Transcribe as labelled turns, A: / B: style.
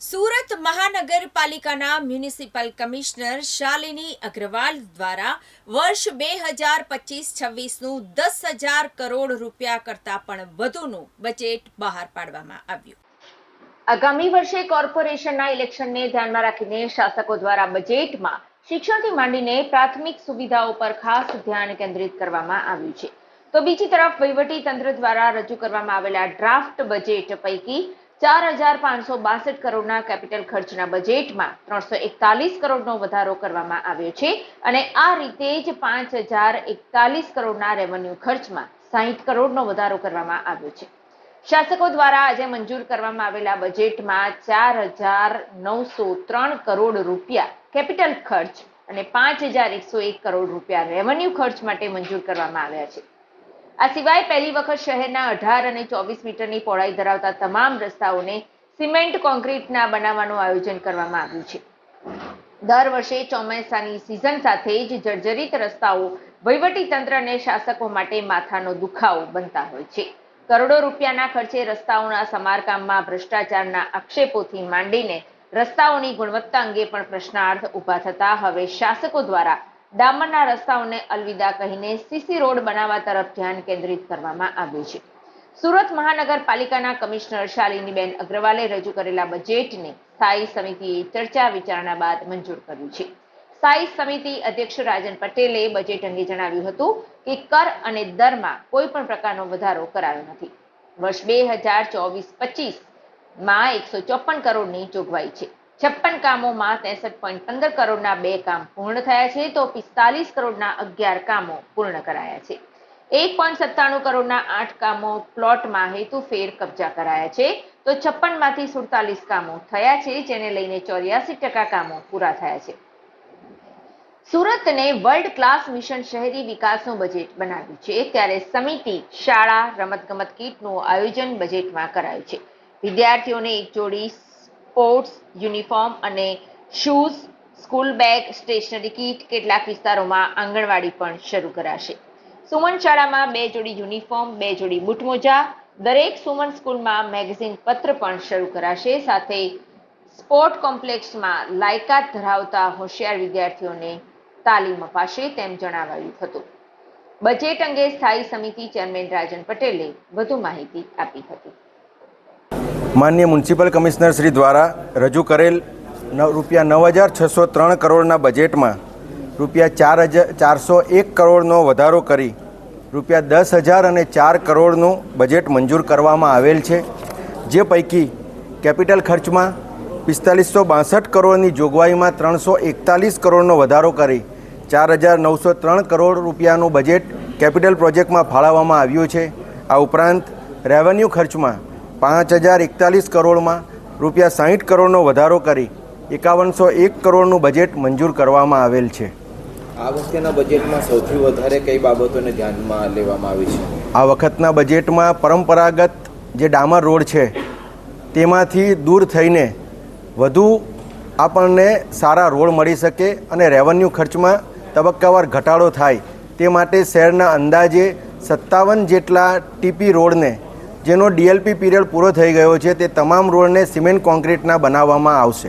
A: સુરત મહાનગરપાલિકાના municipal commissioner Shalini Agarwal દ્વારા વર્ષ બે હજાર પચીસ છવ્વીસનું દસ હજાર કરોડ રૂપિયા કરતાં પણ વધુનું બજેટ બહાર પાડવામાં આવ્યું.
B: આગામી વર્ષે કોર્પોરેશનના ઇલેક્શનને ધ્યાનમાં રાખીને શાસકો દ્વારા બજેટમાં શિક્ષણથી માંડીને પ્રાથમિક સુવિધાઓ પર ખાસ ધ્યાન કેન્દ્રિત કરવામાં આવ્યું છે. તો બીજી તરફ વહીવટી તંત્ર દ્વારા રજૂ કરવામાં આવેલા ડ્રાફ્ટ બજેટ પૈકી ચાર હજાર પાંચસો બાસઠ કરોડના કેપિટલ ખર્ચના બજેટમાં ત્રણસો એકતાલીસ કરોડનો વધારો કરવામાં આવ્યો છે અને આ રીતે જ પાંચ હજાર એકતાલીસ કરોડના રેવન્યુ ખર્ચમાં સાહીઠ કરોડનો વધારો કરવામાં આવ્યો છે. શાસકો દ્વારા આજે મંજૂર કરવામાં આવેલા બજેટમાં ચાર હજાર નવસો ત્રણ કરોડ રૂપિયા કેપિટલ ખર્ચ અને પાંચ હજાર એકસો એક કરોડ રૂપિયા રેવન્યુ ખર્ચ માટે મંજૂર કરવામાં આવ્યા છે. આ સિવાય પહેલી વખત શહેરના અઢાર અને ચોવીસ મીટરની પહોળાઈ ધરાવતા તમામ રસ્તાઓને સિમેન્ટ કોન્ક્રીટના બનાવવાનું આયોજન કરવામાં આવ્યું છે. દર વર્ષે ચોમાસાની સિઝન સાથે જ જર્જરિત રસ્તાઓ તંત્ર અને શાસકો માટે માથાનો દુખાવો બનતા હોય છે. કરોડો રૂપિયાના ખર્ચે રસ્તાઓના સમારકામમાં ભ્રષ્ટાચારના આક્ષેપોથી માંડીને રસ્તાઓની ગુણવત્તા અંગે પણ પ્રશ્નાર્થ ઊભા થતા હવે શાસકો દ્વારા ડામરના રસ્તાઓને અલવિદા કહીને સીસી રોડ બનાવવા તરફ ધ્યાન કેન્દ્રિત કરવામાં આવ્યું છે. સુરત મહાનગરપાલિકાના કમિશનર શાલિનીબેન અગ્રવાલે રજૂ કરેલા બજેટને સ્થાયી સમિતિએ ચર્ચા વિચારણા બાદ મંજૂર કર્યું છે. સ્થાયી સમિતિ અધ્યક્ષ રાજન પટેલે બજેટ અંગે જણાવ્યું હતું કે કર અને દરમાં કોઈ પણ પ્રકારનો વધારો કરાયો નથી. વર્ષ બે હજાર ચોવીસ પચીસમાં એકસો ચોપન કરોડની જોગવાઈ છે. છપ્પન કામોમાં ત્રેસઠ પોઈન્ટ પંદર કરોડના બે કામ પૂર્ણ થયા છે, તો પિસ્તાલીસ કરોડના અગિયાર કામો પૂર્ણ કરાયા છે. એક પોઈન્ટ સત્તાણું કરોડના આઠ કામો પ્લોટમાં હેતુફેર કબજા કરાયા છે, તો છપ્પનમાંથી સુડતાલીસ કામો થયા છે, જેને લઈને ચોર્યાસી ટકા કામો પૂરા થયા છે. સુરતને વર્લ્ડ ક્લાસ મિશન શહેરી વિકાસનું બજેટ બનાવ્યું છે, ત્યારે સમિતિ, શાળા, રમતગમત કીટનું આયોજન બજેટમાં કરાયું છે. વિદ્યાર્થીઓને એક જોડી સ્પોર્ટ્સ યુનિફોર્મ અને shoes school bag stationery kit કેટલાક વિસ્તારોમાં આંગણવાડી પણ શરૂ કરાશે. સુમન શાળામાં બે જોડી યુનિફોર્મ બે જોડી બૂટમોજા દરેક સુમન સ્કૂલમાં મેગેઝિન પત્ર પણ શરૂ કરાશે. સાથે સ્પોર્ટ કોમ્પ્લેક્સમાં લાયકાત ધરાવતા હોશિયાર વિદ્યાર્થીઓને તાલીમ અપાશે તેમ જણાવાયું હતું. બજેટ અંગે સ્થાયી સમિતિ ચેરમેન રાજન પટેલે વધુ માહિતી આપી હતી.
C: માન્ય મ્યુનિસિપલ કમિશનર શ્રી દ્વારા રજૂ કરેલ રૂપિયા નવ હજાર છસો ત્રણ કરોડના બજેટમાં રૂપિયા ચાર હજાર ચારસો એક કરોડનો વધારો કરી રૂપિયા દસ હજાર અને ચાર કરોડનું બજેટ મંજૂર કરવામાં આવેલ છે. જે પૈકી કેપિટલ ખર્ચમાં પિસ્તાલીસો બાસઠ કરોડની જોગવાઈમાં ત્રણસો એકતાલીસ કરોડનો વધારો કરી ચાર હજાર નવસો ત્રણ કરોડ રૂપિયાનું બજેટ કેપિટલ પ્રોજેક્ટમાં ફાળવવામાં આવ્યું છે. આ ઉપરાંત રેવન્યુ ખર્ચમાં પાંચ હજાર એકતાલીસ કરોડમાં રૂપિયા સાહીઠ કરોડનો વધારો કરી એકાવનસો એક કરોડનું બજેટ મંજૂર કરવામાં આવેલ છે.
D: આ વખતેના બજેટમાં સૌથી વધારે કઈ બાબતોને ધ્યાનમાં લેવામાં આવી છે?
C: આ વખતના બજેટમાં પરંપરાગત જે ડામર રોડ છે તેમાંથી દૂર થઈને વધુ આપણને સારા રોડ મળી શકે અને રેવન્યુ ખર્ચમાં તબક્કાવાર ઘટાડો થાય તે માટે શહેરના અંદાજે સત્તાવન જેટલા ટીપી રોડને જેનો ડીએલપી પીરિયડ પૂરો થઈ ગયો છે તે તમામ રોડને સિમેન્ટ કોન્ક્રીટના બનાવવામાં આવશે.